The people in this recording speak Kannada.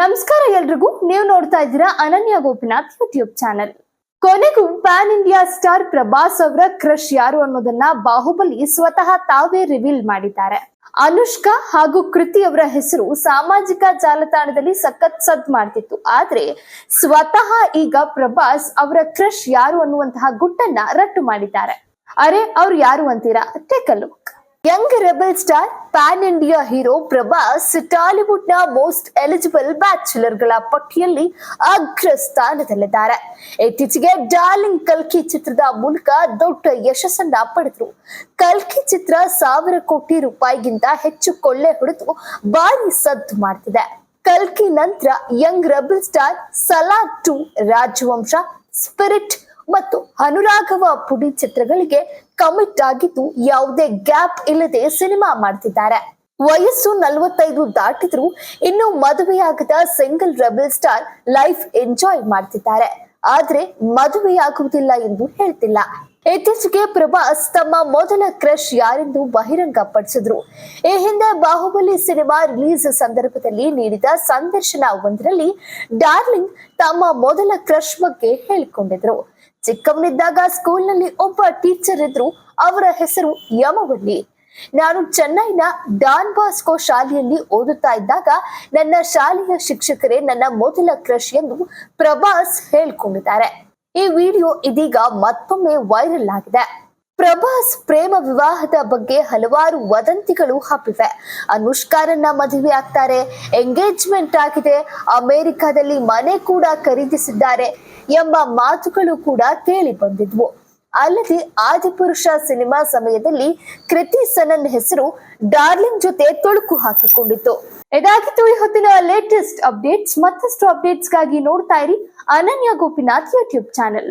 ನಮಸ್ಕಾರ ಎಲ್ರಿಗೂ. ನೀವು ನೋಡ್ತಾ ಇದ್ದೀರಾ ಅನನ್ಯ ಗೋಪಿನಾಥ್ ಯೂಟ್ಯೂಬ್ ಚಾನೆಲ್ ಕೊನೆಗೂ ಪ್ಯಾನ್ ಇಂಡಿಯಾ ಸ್ಟಾರ್ ಪ್ರಭಾಸ್ ಅವರ ಕ್ರಶ್ ಯಾರು ಅನ್ನೋದನ್ನ ಬಾಹುಬಲಿ ಸ್ವತಃ ತಾವೇ ರಿವೀಲ್ ಮಾಡಿದ್ದಾರೆ. ಅನುಷ್ಕಾ ಹಾಗೂ ಕೃತಿ ಅವರ ಹೆಸರು ಸಾಮಾಜಿಕ ಜಾಲತಾಣದಲ್ಲಿ ಸಖತ್ ಸದ್ ಮಾಡ್ತಿತ್ತು. ಆದ್ರೆ ಸ್ವತಃ ಈಗ ಪ್ರಭಾಸ್ ಅವರ ಕ್ರಶ್ ಯಾರು ಅನ್ನುವಂತಹ ಗುಟ್ಟನ್ನ ರಟ್ಟು ಮಾಡಿದ್ದಾರೆ. ಅರೆ ಅವ್ರು ಯಾರು ಅಂತೀರಾ? Take a look young rebel star pan India hero Prabhas ಟಾಲಿವುಡ್ನ most eligible ಬ್ಯಾಚುಲರ್ಗಳ ಪಟ್ಟಿಯಲ್ಲಿ ಅಗ್ರ ಸ್ಥಾನದಲ್ಲಿದ್ದಾರೆ. ಇತ್ತೀಚೆಗೆ ಡಾರ್ಲಿಂಗ್ ಕಲ್ಕಿ ಚಿತ್ರದ ಮೂಲಕ ದೊಡ್ಡ ಯಶಸ್ಸನ್ನ ಪಡೆದ್ರು. ಕಲ್ಕಿ ಚಿತ್ರ ಸಾವಿರ ಕೋಟಿ ರೂಪಾಯಿಗಿಂತ ಹೆಚ್ಚು ಕೊಳ್ಳೆ ಹೊಡೆದು ಭಾರಿ ಸದ್ದು ಮಾಡ್ತಿದೆ. ಕಲ್ಕಿ ನಂತರ young rebel star Salaar two ರಾಜವಂಶ, Spirit ಮತ್ತು ಅನುರಾಘವ ಪುಡಿ ಚಿತ್ರಗಳಿಗೆ ಕಮಿಟ್ ಆಗಿದ್ದು ಯಾವುದೇ ಗ್ಯಾಪ್ ಇಲ್ಲದೆ ಸಿನಿಮಾ ಮಾಡ್ತಿದ್ದಾರೆ. ವಯಸ್ಸು ನಲವತ್ತೈದು ದಾಟಿದ್ರು ಇನ್ನು ಮದುವೆಯಾಗದ single rebel star life enjoy ಮಾಡ್ತಿದ್ದಾರೆ. ಆದ್ರೆ ಮದುವೆಯಾಗುವುದಿಲ್ಲ ಎಂದು ಹೇಳ್ತಿಲ್ಲ. ಇತ್ತೀಚೆಗೆ ಪ್ರಭಾಸ್ ತಮ್ಮ ಮೊದಲ ಕ್ರಶ್ ಯಾರೆಂದು ಬಹಿರಂಗಪಡಿಸಿದ್ರು. ಈ ಹಿಂದೆ ಬಾಹುಬಲಿ ಸಿನಿಮಾ ರಿಲೀಸ್ ಸಂದರ್ಭದಲ್ಲಿ ನೀಡಿದ ಸಂದರ್ಶನ ಒಂದರಲ್ಲಿ ಡಾರ್ಲಿಂಗ್ ತಮ್ಮ ಮೊದಲ ಕ್ರಶ್ ಬಗ್ಗೆ ಹೇಳಿಕೊಂಡಿದ್ರು. ಚಿಕ್ಕವನಿದ್ದಾಗ ಸ್ಕೂಲ್ನಲ್ಲಿ ಒಬ್ಬ ಟೀಚರ್ ಇದ್ರು, ಅವರ ಹೆಸರು ಯಮವಳ್ಳಿ ನಾನು ಚೆನ್ನೈನ ಡಾನ್ ಬಾಸ್ಕೋ ಶಾಲೆಯಲ್ಲಿ ಓದುತ್ತಾ ಇದ್ದಾಗ ನನ್ನ ಶಾಲೆಯ ಶಿಕ್ಷಕರೇ ನನ್ನ ಮೊದಲ ಕ್ರಶ್ ಎಂದು ಪ್ರಭಾಸ್ ಹೇಳ್ಕೊಂಡಿದ್ದಾರೆ. ಈ ವಿಡಿಯೋ ಇದೀಗ ಮತ್ತೊಮ್ಮೆ ವೈರಲ್ ಆಗಿದೆ. ಪ್ರಭಾಸ್ ಪ್ರೇಮ ವಿವಾಹದ ಬಗ್ಗೆ ಹಲವಾರು ವದಂತಿಗಳು ಹಬ್ಬಿವೆ. ಅನುಷ್ಕಾರನ್ನ ಮದುವೆ ಆಗ್ತಾರೆ, ಎಂಗೇಜ್ಮೆಂಟ್ ಆಗಿದೆ, ಅಮೆರಿಕದಲ್ಲಿ ಮನೆ ಕೂಡ ಖರೀದಿಸಿದ್ದಾರೆ ಎಂಬ ಮಾತುಗಳು ಕೂಡ ಕೇಳಿ ಬಂದಿದ್ವು. ಅಲ್ಲದೆ ಆದಿಪುರುಷ ಸಿನಿಮಾ ಸಮಯದಲ್ಲಿ ಕೃತಿ ಸನನ್ ಹೆಸರು ಡಾರ್ಲಿಂಗ್ ಜೊತೆ ತೊಳುಕು ಹಾಕಿಕೊಂಡಿತ್ತು. ಇದಾಗಿತ್ತು ಈ ಹೊತ್ತಿನ ಲೇಟೆಸ್ಟ್ ಅಪ್ಡೇಟ್ಸ್ ಮತ್ತಷ್ಟು ಅಪ್ಡೇಟ್ಸ್ಗಾಗಿ ನೋಡ್ತಾ ಇರಿ ಅನನ್ಯ ಗೋಪಿನಾಥ್ ಯೂಟ್ಯೂಬ್ ಚಾನೆಲ್